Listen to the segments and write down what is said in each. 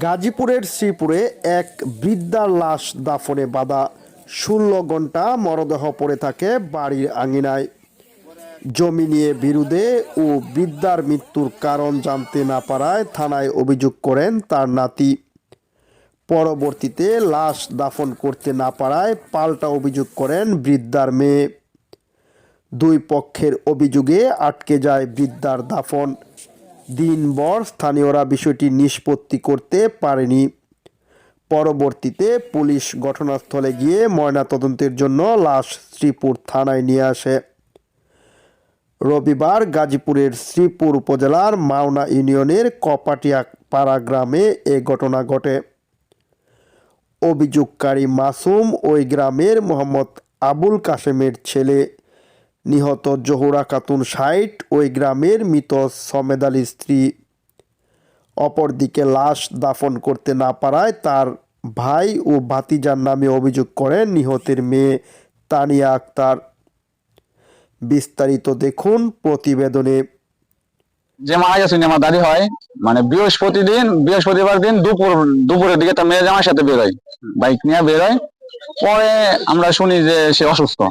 গাজীপুরের শ্রীপুরে এক বৃদ্ধার লাশ দাফনে বাধা। ষোলো ঘণ্টা মরদেহ পড়ে থাকে বাড়ির আঙিনায়। জমি নিয়ে বিরুদ্ধে ও বৃদ্ধার মৃত্যুর কারণ জানতে না পারায় থানায় অভিযোগ করেন তার নাতি। পরবর্তীতে লাশ দাফন করতে না পারায় পাল্টা অভিযোগ করেন বৃদ্ধার মেয়ে। দুই পক্ষের অভিযোগে আটকে যায় বৃদ্ধার দাফন। দিনভর স্থানীয়রা বিষয়টি নিষ্পত্তি করতে পারেনি। পরবর্তীতে পুলিশ ঘটনাস্থলে গিয়ে ময়নাতদন্তের জন্য লাশ শ্রীপুর থানায় নিয়ে আসে। রবিবার গাজীপুরের শ্রীপুর উপজেলার মাওনা ইউনিয়নের কপাটিয়া পাড়া গ্রামে এ ঘটনা ঘটে। অভিযোগকারী মাসুম ওই গ্রামের মোহাম্মদ আবুল কাশেমের ছেলে। নিহত জহুরা খাতুন ষাট, ওই গ্রামের মৃত সমেদ আলীর স্ত্রী। অপরদিকে লাশ দাফন করতে না পারায় তার ভাই ও ভাতিজার নামে অভিযোগ করেন নিহতের মেয়ে তানিয়া আক্তার। বিস্তারিত দেখুন প্রতিবেদনে। যে মারা গেছে আমার দাদি হয় মানে বৃহস্পতি দিন বৃহস্পতিবার দিন দুপুর, দুপুরের দিকে তার মেয়ে জামার সাথে বেরোয়। বাইক নিয়ে বেরোয়। পরে আমরা শুনি যে সে অসুস্থ।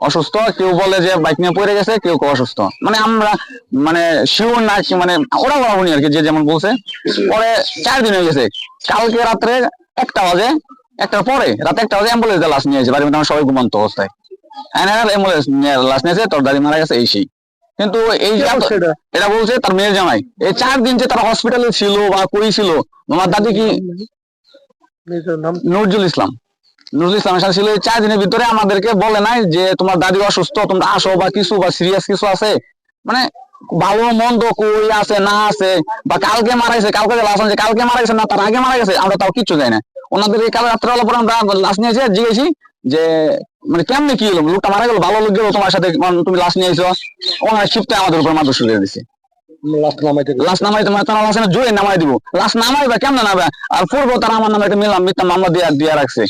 অসুস্থ কেউ বলে যে বাইক নিয়ে পড়ে গেছে কেউ কেউ অসুস্থ। মানে আমরা মানে শিওর না মানে ওরা ওরা উনি আর কি যে যেমন বলছে। পরে চার দিন হয়ে গেছে। কালকে রাত্রে একটা বাজে একটার পরে রাতে একটা বাজে অ্যাম্বুলেন্স লাশ নিয়ে এসে বাড়ির মধ্যে আমরা সবাই ঘুমন্ত অবস্থায়। অ্যাম্বুলেন্স লাশ নিয়েছে তোর দাদি মারা গেছে এই সেই। কিন্তু এই এটা বলছে তার মেয়ের জামাই। এই চার দিন যে তারা হসপিটালে ছিল বা কই ছিল আমার দাদি কি নজরুল ইসলাম। নজরুল ইসলামের সাথে ছিল চার দিনের ভিতরে আমাদেরকে বলে নাই যে তোমার দাদি অসুস্থ, তোমরা আসো বা কিছু বা সিরিয়াস কিছু আছে। মানে ভালো মন্দ কই আছে, না আছে, বা কালকে মারা গেছে, কালকে যে লাশ আনছে কালকে মারা গেছে না, তার আগে মারা গেছে, আমরা তাও কিচ্ছু জানি না। ওনাদের কাল রাত্রেবেলা পরে আমরা লাশ নিয়েছি জিজ্ঞেসি যে মানে কেমনে কি হলো? লোকটা মারা গেল, ভালো লোক গেল তোমার সাথে মানে তুমি লাশ নিয়ে এসো। ওনার শিফটে আমাদের উপর মাদুর শুরু দিছে। লাশ নামাই তোমার তারা লাশ জোরে নামাই দিব। লাশ নামাইবা কেমন নামাবে আর পূর্ব তারা আমার নামে একটা মিলাম মিথ্যা মামলা দিয়ে দিয়ে রাখছে।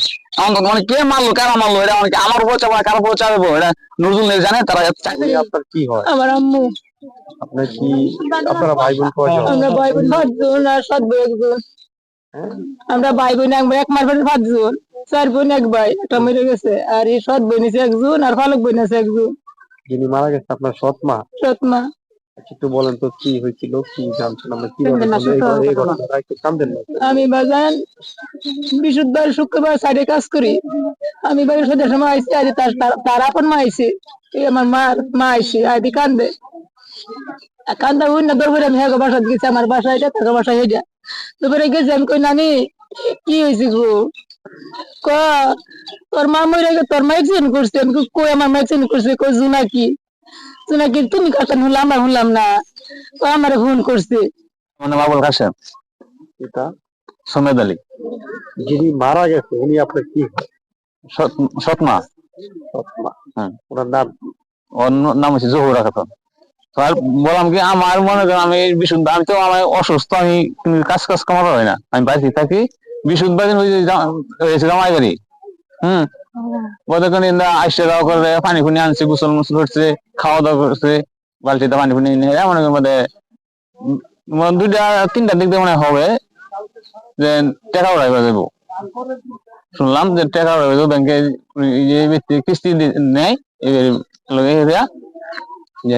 আমার মানে কে মারলো কারা মারলো? এটা মানে আমার উপর চাপা কার উপর চাপাবো এটা নজরুল নেই জানে? তারা চাকরি আপনার কি হয়? আমার আম্মু। আপনার কি আপনারা ভাই বোন কয়জন? আমরা ভাই বোন পাঁচজন আর সাত বোন। একজন আমরা ভাই বোন একবার এক মার বোন পাঁচজন। চার বোন এক ভাই একটা মরে গেছে। আর এই সৎ বোন আছে একজন আর ফালক বোন আছে একজন। যিনি মারা গেছে আপনার সৎ মা? সৎ মা। একটু বলেন তো কি হয়েছিল কি জানছেন আমরা কি আমি বাজান বৃহস্পতিবার শুক্রবার সাইডে কাজ করি। আমি বাড়ির সন্ধ্যার সময় আইসি আজ তার আপন মা আইসি। এই আমার মার মা আইসি আদি কান্দে। কান্দা উই না দরবারে আমি হ্যাঁ বাসা গেছি আমার বাসা এটা তার বাসা হেটা দুপুরে গেছি আমি কই নানি কি হয়েছে গো? ক তোর মা মরে তোর মা অ্যাক্সিডেন্ট করছে। আমি কই, আমার মা অ্যাক্সিডেন্ট করছে? কই জুনা কি? জুনা কি তুমি কথা শুনলাম আমরা শুনলাম না। কই আমার ফোন করছে। মানে বাবুল কাশেম। এটা সমেদ আলী। যিনি মারা গেছে উনি আপনার কি? সৎ- সৎমা হ্যাঁ। ওনার নাম? ওর নাম হচ্ছে জহুরা খাতুন। তো আর বললাম কি আমার মনে করেন আমি এই বিশুদ্ধ আমি তো আমার অসুস্থ আমি কিন্তু কাজ কাজ কামাতে হয় না। আমি বাড়িতে থাকি বিশুদ্ধ ওই হয়েছে জামাই বাড়ি হম? কতক্ষণ ইন্দা আইসে দাওয়া করে পানি ফুনি আনছে গোসল মুসল করছে খাওয়া দাওয়া করছে বালতিতে পানি ফুনি নিয়ে এমন মধ্যে দুইটা তিনটা দিক দিয়ে মনে হবে যে টাকা উড়াইবা যাব শুনলাম যে টাকা উড়াইবা যাব ব্যাংকে যে ব্যক্তি কিস্তি নেয় এবার লগে এরিয়া যে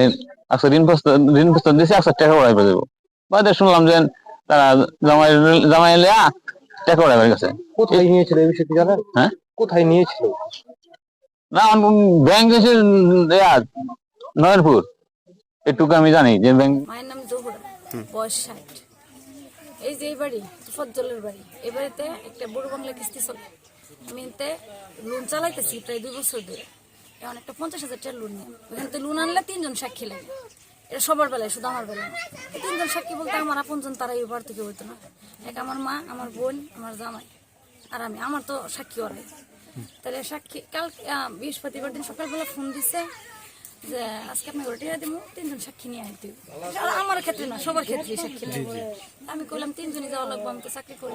একশো ঋণ প্রস্তাব ঋণ প্রস্তাব দিছে একশো টাকা উড়াইবা যাব বাদে শুনলাম যে তারা জামাই জামাই লিয়া টাকা উড়াইবার গেছে। কোথায় নিয়েছিল এই বিষয়টি জানেন? হ্যাঁ? কোথায় নিয়েছিল? না ব্যাংক এসে নয়নপুর। এটুকু আমি জানি যে ব্যাংক মায়ের নাম জহুরা বয়স ষাট। এই যে এই বাড়ি ফজ্জলের বাড়ি এই বাড়িতে একটা বড় বাংলা কিস্তি চলে। আমি এতে লোন চালাইতেছি প্রায় দুই বছর ধরে। এখন একটা পঞ্চাশ হাজার টাকা লোন নিয়ে ওখান থেকে লোন আনলে তিনজন সাক্ষী লাগে। এটা সবার বেলায় শুধু আমার বেলায়। এই তিনজন সাক্ষী বলতে আমার আপনজন তারা এই বার থেকে হইতো না। এক আমার মা আমার বোন আমার জামাই। আর আমি আমার তো সাক্ষী ওরাই। তাহলে সাক্ষী কাল বৃহস্পতিবার দিন সকালবেলা ফোন দিছে যে আজকে আপনি ওটা দিব তিনজন সাক্ষী নিয়ে আইতে। আমার ক্ষেত্রে না সবার ক্ষেত্রে সাক্ষী লাগবে। আমি কইলাম তিনজনই যাওয়া লাগবে আমি তো চাকরি করি।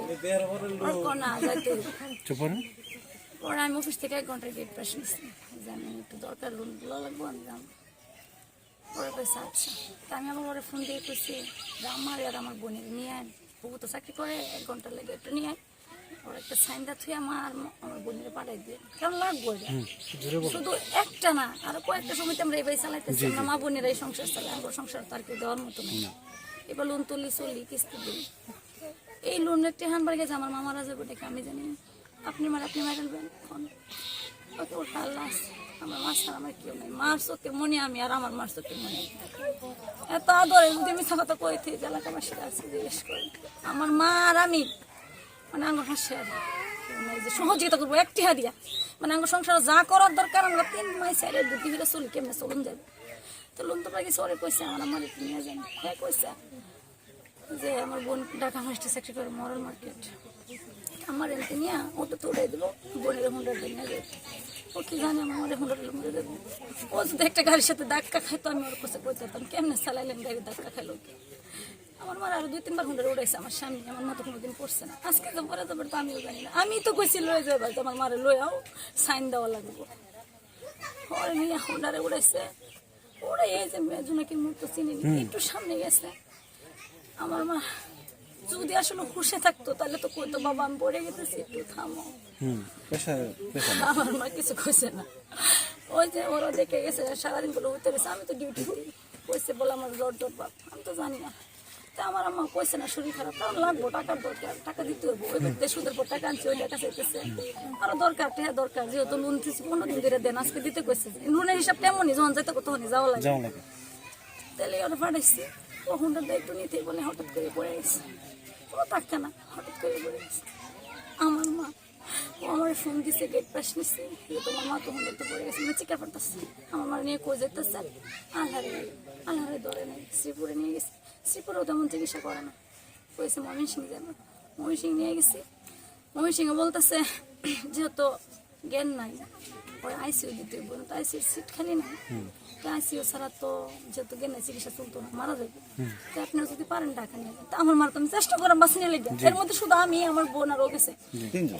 না। যাইতে। হবে। পরে আমি অফিস থেকে এক ঘণ্টার গেট পাস নিচ্ছি যে আমি একটু দরকার লোনগুলো লাগবো আমি যাম। পরে কইছে আচ্ছা। তা আমি আমার ওরে ফোন দিয়ে কইছি যে আমার আর আমার বোনের নিয়ে আন ও তো চাকরি করে এক ঘণ্টা লেগে একটু নিয়ে আয়। ওর একটা সাইন থুয়ে আমার আমার বোনের পাঠাই দিয়ে কেমন লাগবো শুধু একটা না আরও কয়েকটা সময় আমরা এবার চালাইতেছি। আমরা মা বোনেরা এই সংসার চালাই আমার সংসার তার কেউ দেওয়ার মতো নেই। এবার লোন তুলি চলি কিস্তি দিই। এই লোনের টেহান বাড়ি গেছে আমার মামারা যাবে দেখে আমি জানি। আপনি মার আপনি ওকে ওটা আল্লাহ আমার মার ছাড়া আমার কেউ নাই। মার চোখের মনে আমি আর আমার মার চোখের মনে। এত আদরে যদি মিথ্যা কথা কইতে এলাকাবাসীরা আছে জিজ্ঞেস করে আমার মা আর আমি মানে হাসে আর মানে যে সহযোগিতা করব, একটি হাদিয়া মানে আমার সংসারে যা করার দরকার আমরা তিন মাস সাইডে বুদ্ধি ফিরে চলি কেমনে চলুন যাবে? তো লোন তো পাকি সরে কইছে, আমার আমার নিয়ে যান। হ্যাঁ কইছে যে আমার বোন ঢাকা মাস্টার চাকরি করে মার্কেট। আমার এমনি নিয়ে ওটা তো উড়াই দিলো, বোনের হুন্ডা নিয়ে যাবে। ও কি জানে আমার হুন্ডা মরে দেবো ও যদি একটা গাড়ির সাথে ধাক্কা খাইতো, আমি ওর কাছে কই যেতাম কেমনে চালাইলেন গাড়ি ধাক্কা খাইলো? আমার মার আরও দুই তিনবার হুন্ডা উড়াইছে আমার সামনে আমার মতো কোনোদিন পড়ছে না। আজকে তো পরে তো তো আমিও জানি না। আমি তো কইছি লয়ে যাবে আমার মারে লয়ে আও সাইন দেওয়া লাগবে। ওরে নিয়ে হুন্ডারে উড়াইছে। ওরা এই যে মেজুনাকে মুক্ত চিনি একটু সামনে গেছে। আমার মা যদি আসলে হুশে থাকতো তাহলে তো কইতো বাবা আমি পড়ে গেতেছি একটু থামো। আমার মা কিছু কইছে না। ওই যে ওরা দেখে গেছে সারাদিনগুলো উঠতে গেছে আমি তো ডিউটি করি কইছে বলে আমার জ্বর জ্বর বাপ। আমি তো জানি না। তা আমার আম্মা কইছে না শরীর খারাপ কারণ লাগবো টাকার দরকার টাকা দিতে হবে ওই ব্যক্তি সুদের পর টাকা আনছে ওই টাকা চাইতেছে। আরও দরকার টেহা দরকার যেহেতু লোন দিচ্ছি পনেরো দিন ধরে দেন আজকে দিতে কইছে লোনের হিসাব তেমনই যখন যাইতে তখনই যাওয়া লাগে তাহলে ওরা পাঠাইছি। ও হুন্ডার দায়িত্ব নিতেই বলে হঠাৎ করে পড়ে গেছে। ও থাকতে না হঠাৎ করে পড়ে গেছে। আমার মা ও আমার ফোন দিছে গেট পাস নিছে। তোমার মা তো হুন্ডাতে পড়ে গেছে আমি চিকা পড়তেছে আমার মা নিয়ে কই যেতেছে আল্লাহরে আল্লাহরে ধরে নেই, শ্রীপুরে নিয়ে গেছি। শ্রীপুরেও তেমন চিকিৎসা করে না। কইছে ময়মনসিং সিং ময়মনসিং নিয়ে গেছি। ময়মনসিংয়ে বলতেছে, যেহেতু জ্ঞান নাই ওই আইসিউ দিতে হইব তো আইসিউর সিট খালি নাই তো আইসিউ ছাড়া তো যেহেতু জ্ঞানের চিকিৎসা চলতো না মারা যাবে। তো আপনারা যদি পারেন টাকা নিয়ে। তো আমার মার তো আমি চেষ্টা করাম বাসি নিয়ে লেগে। এর মধ্যে শুধু আমি আমার বোন আর ও গেছে।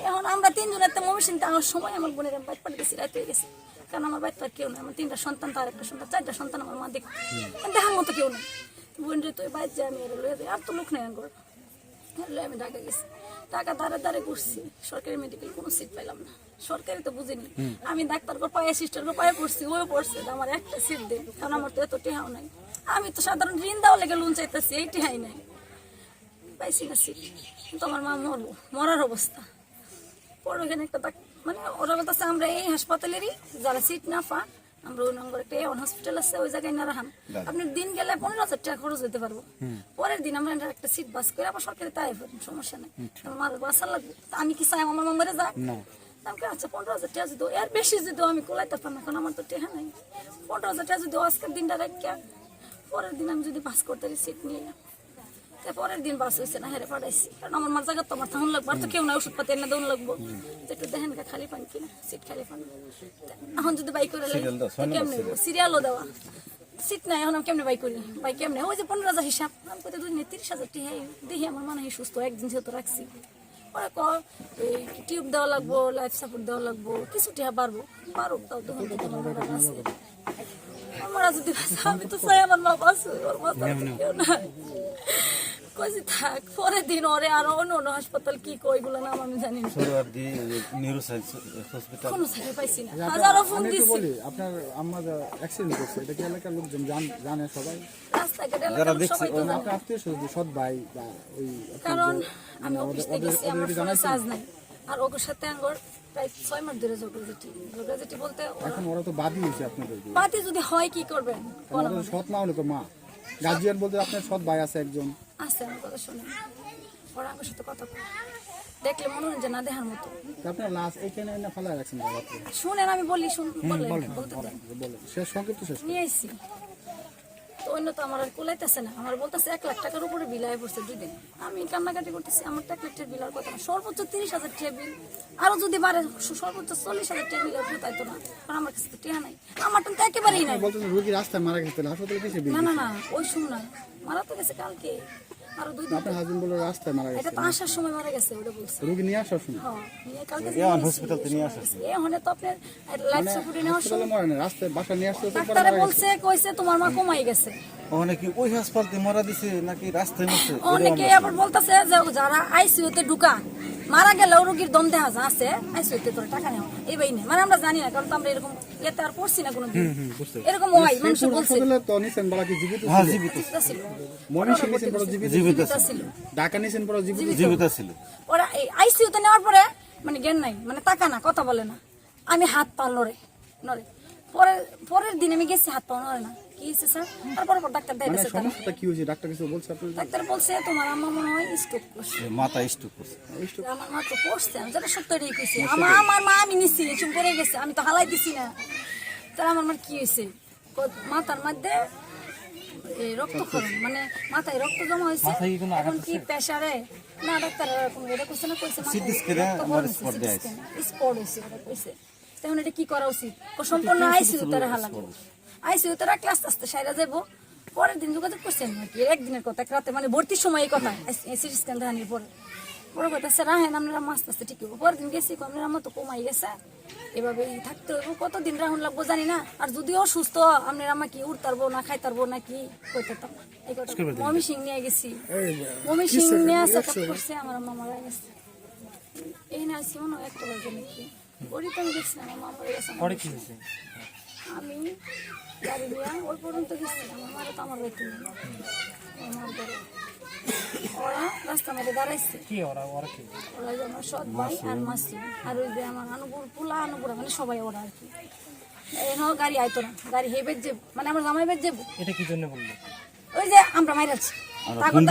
এখন আমরা তিনজন একটা মমিন আমার সময় আমার বোনের আমি বাইক গেছি রাতে হয়ে গেছে। কারণ আমার বাইক কেউ নেই আমার তিনটা সন্তান তার একটা সন্তান চারটা সন্তান আমার মা দেখ। দেখার মতো কেউ নেই। বোন রে তুই বাইক যা আমি এর লয়ে আর তো লোক নেই আমি ঢাকা গেছি। টাকা ধারে ধারে ঘুরছি সরকারি মেডিকেল কোনো সিট পাইলাম না। সরকারি তো বুঝিনি। আমি ডাক্তার কো পায়ে সিস্টার কো পায়ে পড়ছি ওই পড়ছে। আমার একটা সিট দিন কারণ আমার তো এত টেহাও নাই। আমি তো সাধারণ ঋণ দেওয়া লেগে লোন চাইতেছি এই টেহাই নাই। পাইছি না সিট কিন্তু আমার মা মরবো মরার অবস্থা। পরে ওখানে একটা মানে ওরা বলতেছে আমরা এই হাসপাতালেরই যারা সিট না পা আমরা ওই নম্বর একটা এমন হসপিটাল আছে ওই জায়গায় না রাখান আপনি দিন গেলে পনেরো হাজার টাকা খরচ হতে পারব। পরের দিন আমরা একটা সিট বাস করে আবার সরকারি তাই সমস্যা নেই। আমার মার লাগবে। আমি কি চাই আমার মামারে যাক? আমি কি, আচ্ছা পনেরো হাজার টাকা যদি এর বেশি যদি আমি কোলাইতে পারতাম না আমার তো টেহা নাই। পনেরো হাজার টাকা যদি আজকের দিনটা রেখে পরের দিন আমি যদি বাস করতে সিট নিয়ে পরের দিন বাস হয়েছে না হেরে পাঠাইছি। কারণ আমার মার জায়গা তো আমার তখন লাগবে। আর তো কেউ না ওষুধ পাতি এনে দেউন লাগবো। একটু দেখেন গা খালি পান কিনা সিট খালি পান। এখন যদি বাইক করে কেমনে সিরিয়ালও দেওয়া। সিট নাই এখন আমি কেমনে বাইক করি? বাইক কেমনে? ওই যে পনেরো হাজার হিসাব। আমি কোথায় দুদিনে তিরিশ হাজার টিহা দেখি আমার মনে হয় সুস্থ একদিন যেহেতু রাখছি। পরে ক এই টিউব দেওয়া লাগবো লাইফ সাপোর্ট দেওয়া লাগবো কিছু টিহা বাড়বো বাড়ুক তাও তখন তো তোমার মারা আছে আমার যদি আমি তো চাই আমার মা বাঁচুক ওর মতো কেউ নাই। কইছি থাক পরের দিন ওরে আর অন্য অন্য হাসপাতাল কি কই গুলো নাম আমি জানি না। নিউরো সায়েন্স হসপিটাল কোনো সাথে পাইছি না। হাজারো ফোন দিছি। বলি আপনার আম্মা অ্যাক্সিডেন্ট করছে এটা কি এলাকার লোকজন জান- জানে সবাই? রাস্তাঘাটে তো আপনার আত্মীয় স্বজন সৎ ভাই বা ওই কারণ আমি অফিস থেকে গেছি আমার চার্জ নাই। আর ওর সাথে আঙ্গর প্রায় ছয় মাস ধরে ঝগড়াঝাটি ঝগড়াঝাটি বলতে এখন ওরা তো বাদই হয়েছে আপনাদের দিয়ে। যদি হয় কি করবেন? সৎ না হলে তো মা। গার্জিয়ান বলতে আপনার সৎ ভাই আছে একজন। আমার কথা শুনে। ওরা আমার সাথে কথা বলে। দেখলে মনে হয় যে না দেখার মতো। আপনার লাশ এইখানে না ফেলা রাখছেন শুনেন আমি বলি শুন বলেন বলতে বলেন শেষ সংক্ষিপ্ত শেষ নিয়ে তো অন্য তো আমার আর কোলাইতেছে না। আমার বলতেছে এক লাখ টাকার উপরে বিল আয় পড়ছে দুই দিন আমি কান্নাকাটি করতেছি আমার তো এক লাখ টাকার বিল আর কথা সর্বোচ্চ তিরিশ হাজার টাকা বিল। আরও যদি বাড়ে সর্বোচ্চ চল্লিশ হাজার টাকা বিল আর তাই তো না। কারণ আমার কাছে তো টেহা নাই। আমার তো একেবারেই নাই। রোগী রাস্তায় মারা গেছে হাসপাতালে না না না ওই শুন না। মারা তো গেছে কালকে। আরও দুই দিন। আপনার হাজবেন্ড বলে রাস্তায় মারা এটা তো আসার সময় মারা গেছে ওটা বলছে। রোগী নিয়ে আসার সময়? হ্যাঁ, নিয়ে কালকে এমন নিয়ে hospital তে নিয়ে এসেছি। এ হনে তো আপনার লাইফ সাপোর্টে নেওয়ার সময়। মরে না রাস্তায় বাসা নিয়ে আসতে আসতে পরে ডাক্তারে মারা গেছে। বলছে কইছে তোমার মা কমাই গেছে। অনেকে কি ওই হাসপাতালে মারা দিছে নাকি রাস্তায় মরছে? অনেকে আবার বলতাছে যে যারা আইসিইউতে ঢুকা মারা গেলেও রোগীর দম দেখা যায় আছে আইসিইউতে তোর টাকা নেওয়া এই বাইনে মানে আমরা জানি না কারণ তো আমরা এরকম ইয়েতে আর পড়ছি না কোনো এরকম হয় মানুষ বলছে। হাসপাতালে তো নিছেন বলা কি জীবিত হ্যাঁ ছিল? জীবিত। ছিল। ময়মনসিংহ নিছেন বড় জীবিত জীবিত জীবিত ছিল। ঢাকা নিছেন বড় জীবিত জীবিত। ছিল? ওরা এই আইসিইউতে নেওয়ার পরে মানে জ্ঞান নাই মানে টাকা না কথা বলে না। আমি হাত পা নড়ে নড়ে। পরের পরের দিন আমি গেছি হাত পা নড়ে না। কি হয়েছে স্যার? তারপর পর ডাক্তার মানে সমস্যাটা কি হয়েছে? ডাক্তার কিছু বলছে ডাক্তার বলছে তোমার আম্মা মনে হয় স্ট্রোক করছে। মাথা স্ট্রোক করছে। আমার মা তো পড়ছে আমি যেটা সত্যটাই কইছি। আমার আমার মা আমি নিছি চুপ করে গেছে আমি তো হালাই দিছি না। তাহলে আমার মার কি হয়েছে? মাথার মধ্যে এই রক্তক্ষরণ মানে মাথায় রক্ত জমা হয়েছে। এখন কি প্রেসারে না ডাক্তার এরকম এটা কইছে না কইছে দেয়া আছে। স্পট হয়েছে ওটা কইছে। তখন এটা কি করা উচিত? সম্পূর্ণ আইসিইউ তে রাখা লাগবে আইসিইউ তে রাখলে আস্তে সাইরা যাব পরের দিন যোগাযোগ করছেন নাকি একদিনের কথা রাতে মানে ভর্তির সময় এই কথা সিটি স্ক্যান দেখানোর পরে। পরে কথা স্যার রাহেন আপনারা আস্তে আস্তে ঠিক হব পরের দিন গেছি আমার তো কমাই গেছে এভাবে থাকতে হইব। কতদিন রাহুন লাগবো জানি না আর যদিও সুস্থ আপনার আমা কি উঠতারবো না খাইতারবো না কি কইতাম এই কথা। মমি সিং নিয়ে গেছি। মমি সিং নিয়ে চেক করছে আমার আম্মা মারা গেছে। এই না আছি মনে হয় একটা বাজে নাকি? ওরই তো আমি আমার মা মরে গেছে পরে কি হয়েছে? আমি গাড়ি দিয়া ওই পর্যন্ত আমার তো আমার বাড়িতে আমার ঘরে। ওরা রাস্তা মধ্যে দাঁড়াইছে। কি ওরা? ওরা কি? ওরা যে আমার সৎ ভাই আর মাসি। আর ওই যে আমার আনুপুর পোলা আনুপুরা মানে সবাই ওরা আর কি। এখানেও গাড়ি আইতো না। গাড়ি মানে আমার জামাই বেজ যাব। এটা কি জন্য বলল? ওই যে আমরা মাইরাছি তাগর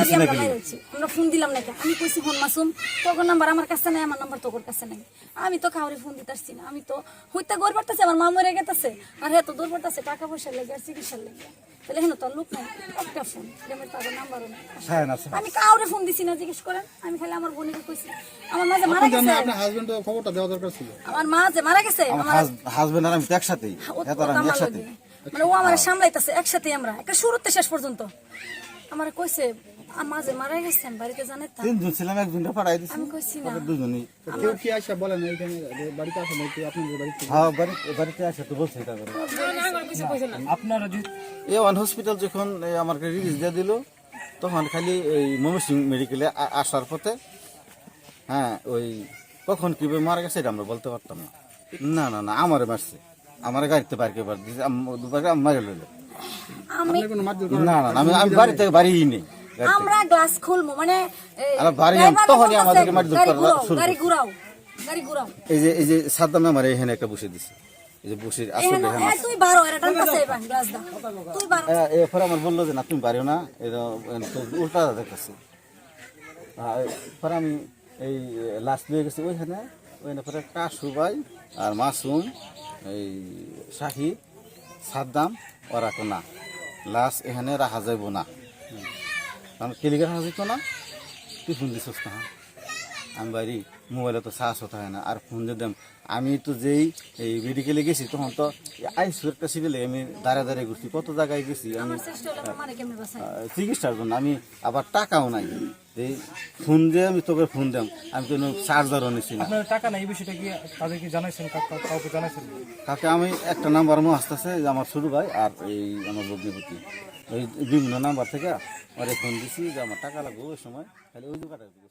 আমরা ফোন দিলাম নাকি? আমি কইছি ফোন মাসুম তোর নাম্বার আমার কাছে নাই আমার নাম্বার তোর কাছে নাই। আমি তো কাউরে ফোন দিতারছি না। আমি তো হইতে গড় পারতেছে আমার মা মরে গেতেছে। আর হ্যাঁ তো দূর পড়তেছে টাকা পয়সা লেগে আর চিকিৎসার লেগে। তাহলে হেন তো লোক নাই একটা ফোন আমার তাদের নাম্বারও নাই। হ্যাঁ আমি কাউরে ফোন দিছি না জিজ্ঞেস করেন। আমি খালি আমার বোনকে কইছি আমার মা যে মারা গেছে। আপনার হাজবেন্ড খবরটা দেওয়া দরকার ছিল। আমার মা যে মারা গেছে আমার আমার হাজবেন্ড আর আমি একসাথেই। ও এত তো আর আমি আমার একসাথে মানে ও আমার সামলাইতেছে একসাথে আমরা। একটা শুরুতে শেষ পর্যন্ত। আমার কইছে যে মারা গেছেন বাড়িতে জানে তা? তিনজন ছিলাম একজনটা পাঠাই দিছি। আমি কইছি না। দুজনই। কেউ কি আসা বলেন এইখানে যে বাড়িতে আসেন নাকি আপনাদের বাড়িতে? হ্যাঁ বাড়ি বাড়িতে আসে তো বলছে এটা করে। আপনারা যে এ ওয়ান হসপিটাল যখন আমাকে রিলিজ দিয়ে দিল তখন খালি এই ময়মনসিং মেডিকেলে আসার পথে হ্যাঁ ওই কখন কীভাবে মারা গেছে এটা আমরা বলতে পারতাম না। না না না আমারে মারছে। আমার গাড়িতে বাইরে বার দিয়েছে আম- দুবার মারে লইল। আমি না না না, আমি আমি বাড়ি থেকে বাড়িই নেই। আমরা গ্লাস খুলবো মানে এই, বাড়ি তখনই আমাদেরকে মারধর করা শুরু গাড়ি ঘুরাও গাড়ি ঘুরাও। এই যে এই যে সাদ্দাম আমার এখানে একটা বসে দিছে। এই যে বসে আসলে এখানে এখানে। তুই বারো এটা টানতেছে এবার গ্লাস দা তুই বারো। এরপরে আমার বলল যে না তুমি পারিও না এটা উল্টা দেখতেছি। পরে আমি এই লাস্ট দিয়ে গেছি ওইখানে। ওইখানে পরে কাশু ভাই আর মাসুম এই শাহি সাদ্দাম ওরা তো না লাস্ট এখানে রাখা যাইব না। কারণ কেলিকে রাখা যেত না? তুই ফোন দিছিস না? আমি বাড়ি মোবাইলে তো চার্জ হতে হয় না আর ফোন দিয়ে দেম। আমি তো যেই এই মেডিকেলে গেছি তখন তো আইসু একটা সিভিলে আমি দাঁড়িয়ে দাঁড়িয়ে ঘুরছি। কত জায়গায় গেছি আমি চিকিৎসার জন্য। আমি আবার টাকাও নাই। এই ফোন দিয়ে আমি তোকে ফোন দিলাম আমি কোনো চার্জারও নিছি না। আপনার টাকা নাই এই বিষয়টা কি তাদেরকে জানাইছেন? কাউ- কাউ- কাউকে জানাইছেন? কাকে আমি একটা নাম্বার আমার আসতেছে যে আমার ছোট ভাই আর এই আমার ভগ্নিপতি ওই বিভিন্ন নাম্বার থেকে ওরে ফোন দিছি যে আমার টাকা লাগবে ওই সময় খালি ওই দিয়েছি